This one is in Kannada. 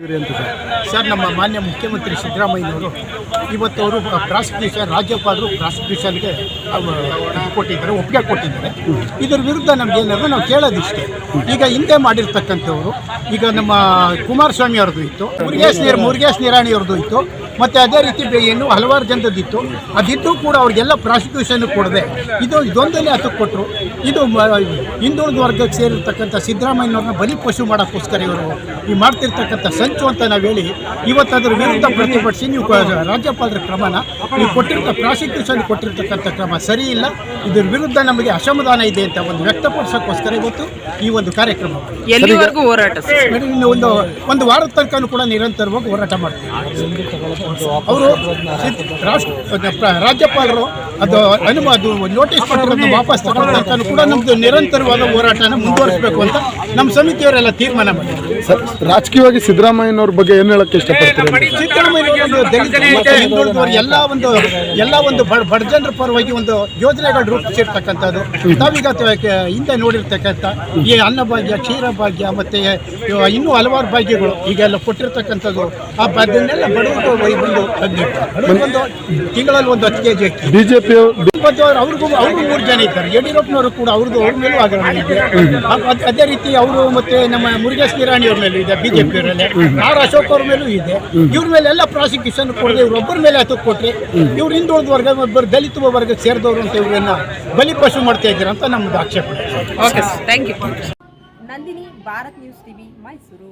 ಸರ್. ನಮ್ಮ ಮಾನ್ಯ ಮುಖ್ಯಮಂತ್ರಿ ಸಿದ್ದರಾಮಯ್ಯನವರು ಇವತ್ತು ಅವರು ಪ್ರಾಸಿಕ್ಯೂಷನ್, ರಾಜ್ಯಪಾಲರು ಪ್ರಾಸಿಕ್ಯೂಷನ್ಗೆ ಕೊಟ್ಟಿದ್ದಾರೆ, ಒಪ್ಪಿಗೆ ಕೊಟ್ಟಿದ್ದಾರೆ. ಇದರ ವಿರುದ್ಧ ನಮ್ಗೆ ಏನಾದ್ರು ನಾವು ಕೇಳೋದಿಷ್ಟೇ. ಈಗ ಹಿಂದೆ ಮಾಡಿರ್ತಕ್ಕಂಥವ್ರು, ಈಗ ನಮ್ಮ ಕುಮಾರಸ್ವಾಮಿ ಅವ್ರದ್ದು ಇತ್ತು, ಮುರುಗೇಶ್ ನೀರ್, ಮುರುಗೇಶ್ ನಿರಾಣಿ ಅವ್ರದ್ದು ಇತ್ತು. ಮತ್ತೆ ಅದೇ ರೀತಿ ಏನು ಹಲವಾರು ಜನದಿತ್ತು ಅದಿದ್ದು ಕೂಡ ಅವ್ರಿಗೆಲ್ಲ ಪ್ರಾಸಿಕ್ಯೂಷನ್ ಕೊಡದೆ ಇದು ಇದೊಂದಲ್ಲೇ ಹತ್ತಕ್ಕೆ ಕೊಟ್ಟರು ಇದು ಹಿಂದುಳಿದ ವರ್ಗಕ್ಕೆ ಸೇರಿರ್ತಕ್ಕಂಥ ಸಿದ್ದರಾಮಯ್ಯನವ್ರನ್ನ ಬಲಿ ಪಶು ಮಾಡೋಕ್ಕೋಸ್ಕರ ಇವರು ಈ ಮಾಡ್ತಿರ್ತಕ್ಕಂಥ ಸಂಚು ಅಂತ ನಾವು ಹೇಳಿ ಇವತ್ತು ಅದ್ರ ವಿರುದ್ಧ ಪ್ರತಿಭಟಿಸಿ ನೀವು ರಾಜ್ಯಪಾಲರ ಕ್ರಮನ ನೀವು ಕೊಟ್ಟಿರ್ತ ಪ್ರಾಸಿಕ್ಯೂಷನ್ ಕೊಟ್ಟಿರ್ತಕ್ಕಂಥ ಕ್ರಮ ಸರಿ ಇಲ್ಲ ಇದ್ರ ವಿರುದ್ಧ ನಮಗೆ ಅಸಮಾಧಾನ ಇದೆ ಅಂತ ಒಂದು ವ್ಯಕ್ತಪಡಿಸೋಕ್ಕೋಸ್ಕರ ಇವತ್ತು ಈ ಒಂದು ಕಾರ್ಯಕ್ರಮ ಒಂದು ಒಂದು ವಾರದ ತನಕ ಕೂಡ ನಿರಂತರವಾಗಿ ಹೋರಾಟ ಮಾಡ್ತೀವಿ. ಅವರು ರಾಷ್ಟ್ರ ಪ್ರ- ರಾಜ್ಯಪಾಲರು ಅದು ಅನುಮ ಅದು ನೋಟಿಸ್ ಕೊಟ್ಟಿರೋದು ವಾಪಸ್ ತಗೊಳ್ಳೋ ತನಕ ಕೂಡ ನಮ್ದು ನಿರಂತರವಾದ ಹೋರಾಟನ ಮುಂದುವರಿಸಬೇಕು ಅಂತ ನಮ್ಮ ಸಮಿತಿಯವರೆಲ್ಲ ತೀರ್ಮಾನ ಮಾಡಿದ್ರು. ಸರ್ ರಾಜಕೀಯವಾಗಿ ಸಿದ್ದರಾಮಯ್ಯನವ್ರ ಬಗ್ಗೆ ಏನು ಹೇಳಕ್ಕೆ ಇಷ್ಟಪಡ್ತೀರಿ? ಸಿದ್ದರಾಮಯ್ಯ ದಲಿತ ಹಿಂದುಳಿದವರು ಎಲ್ಲ ಒಂದು ಎಲ್ಲ ಒಂದು ಬಡಜನರ ಬಡ ಪರವಾಗಿ ಒಂದು ಯೋಜನೆಗಳು ರೂಪಿಸಿರ್ತಕ್ಕಂಥದ್ದು. ನಾವೀಗ ತ- ಕ- ಹಿಂದೆ ನೋಡಿರ್ತಕ್ಕಂಥ ಈ ಅನ್ನಭಾಗ್ಯ ಕ್ಷೀರಭಾಗ್ಯ ಮತ್ತೆ ಇನ್ನೂ ಹಲವಾರು ಭಾಗ್ಯಗಳು ಈಗೆಲ್ಲ ಕೊಟ್ಟಿರ್ತಕ್ಕಂಥದ್ದು. ಆ ಅದನ್ನೆಲ್ಲ ಬಡವರು ಒಂದು ಬಡವ್ರಿಗೆ ತಿಂಗಳಲ್ಲಿ ಒಂದು ಹತ್ತು ಕೆ ಜಿ ಅಕ್ಕಿ ಬಿಜೆಪಿ ಮತ್ತು ಅವ್ರು- ಅವ್ರಿಗೂ ಅವ್ರಿಗೂ ಮೂರು ಜನ ಇದ್ದಾರೆ. ಯಡಿಯೂರಪ್ಪನವರು ಕೂಡ ಅವ್ರದ್ದು ಅವ್ರ ಮೇಲೂ ಹಗರಣ ಇದೆ ಅದ್- ಅದೇ ರೀತಿ ಅವರು ಮತ್ತೆ ನಮ್ಮ ಮುರುಗೇಶ್ ನಿರಾಣಿ ಅವ್ರ ಮೇಲೂ ಇದೆ ಬಿಜೆಪಿ ಅವರಲ್ಲಿ. ಆರ್ ಅಶೋಕ್ ಅವ್ರ ಮೇಲೂ ಇದೆ. ಇವ್ರ ಮೇಲೆ ಎಲ್ಲ ಪ್ರಾಸಿಕ್ಯೂಷನ್ ಕೊಡದೆ ಇವ್ರೊಬ್ಬರ ಮೇಲೆ ಹತ್ತಕ್ಕೆ ಕೊಟ್ರಿ ಇವ್ರು ಹಿಂದುಳಿದ ವರ್ಗ ಒಬ್ಬರು ದಲಿತ ವರ್ಗಕ್ಕೆ ಸೇರಿದವರು ಅಂತ ಇವ್ರನ್ನ ಬಲಿಪಶು ಮಾಡ್ತಾ ಇದ್ದೀರ ಅಂತ ನಮ್ಮದು ಆಕ್ಷೇಪ okay sir thank you Nandini Bharat news TV Mysuru.